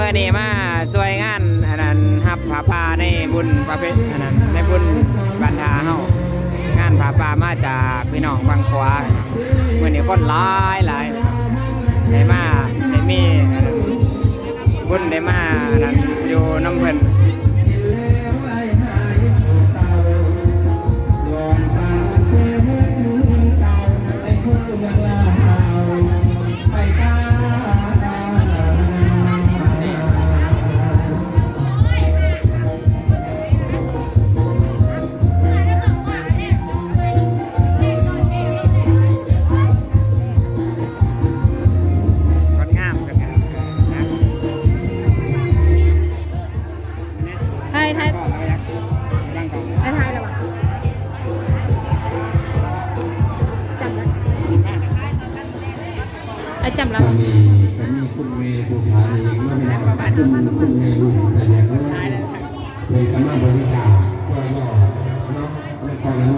มื่อนี้มาช่วยงานอันนั้นฮับผาป่าในบุญประเภทอันนั้นในบุญบันทาเฮางานผาป่ามาจากพี่น้องบางขวาเมื่อนี้คนหลายหลายได้มาได้มีอันนั้นบุญได้มาอันนั้นอยู่น้ำเพิ่น ไทยไทยก็เราอยากตั้งกล่องไทยไทยแล้วปะจำแล้วกินมากไอ้จำแล้วก็มีก็มีคุณเมย์บุพาเองเมื่อไม่นานคุณคุณเมย์ลูกแสดงว่าเลยกำลังบริการก็ย่อเนาะในกองบริการแต่อ่าเป็นขอบใจเรื่